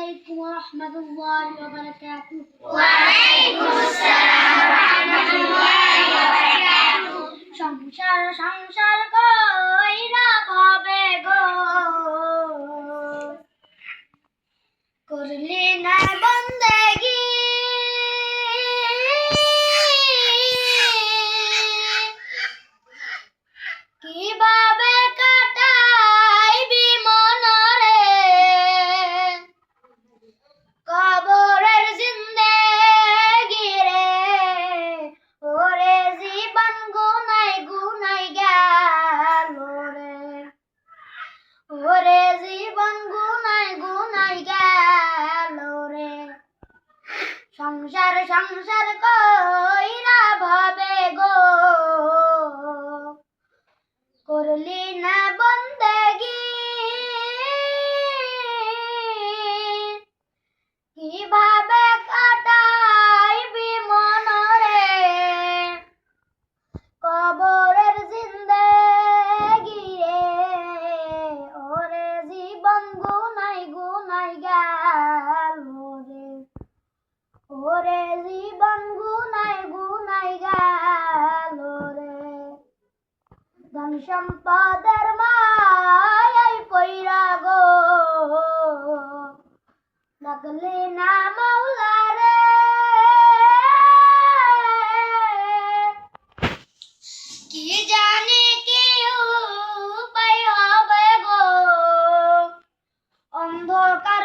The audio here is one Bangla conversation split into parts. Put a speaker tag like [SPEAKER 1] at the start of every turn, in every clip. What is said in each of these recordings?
[SPEAKER 1] عليكم ورحمة الله وبركاته. وعليكم السلام ورحمة الله وبركاته. شمشار شمشار قائلا সংসার সংসার কইরা ভাবে গো। করলি সম্পদের মায়াই পইরা গো। লাগলে না মাওলা রে কি জানি কি উপায় হবে গো? অন্ধকার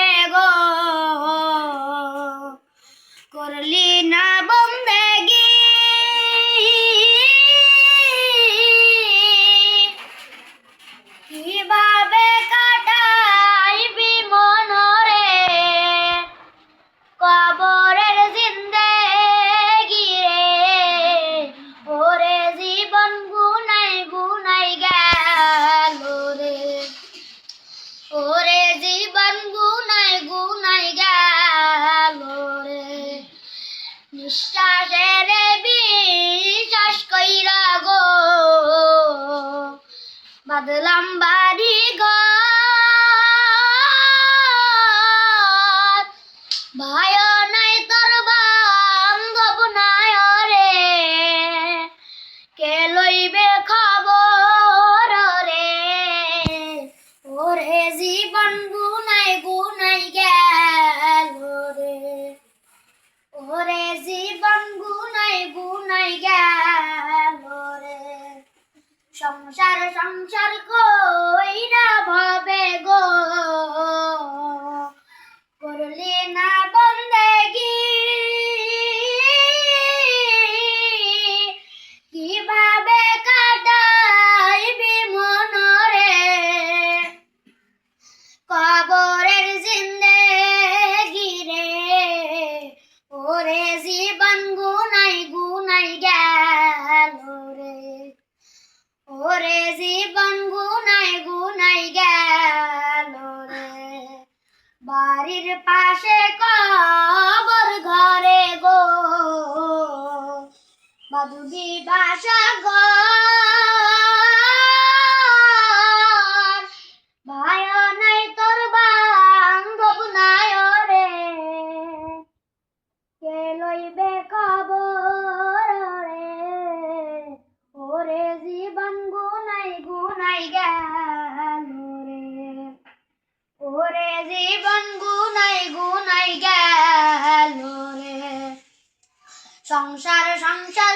[SPEAKER 1] বাদলাম বাড়ি ওরে জীবন গুনাই গুনাই গেল রে। বাড়ির পাশে কবর কোথায় গেল রে ওরে জীবন গুনাই গুনাই গেল রে সংসার সংসার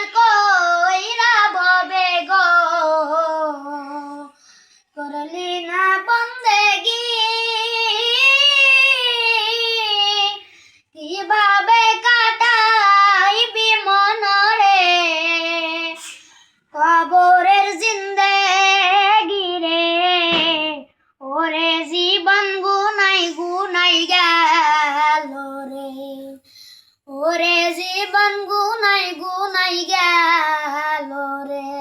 [SPEAKER 1] গুনাই গুনাই গেল রে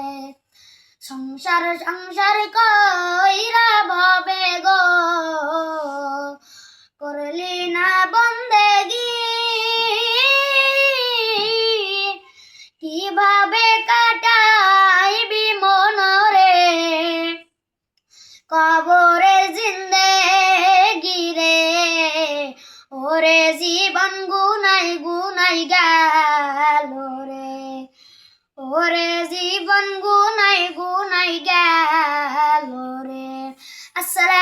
[SPEAKER 1] সংসার সংসার কইরা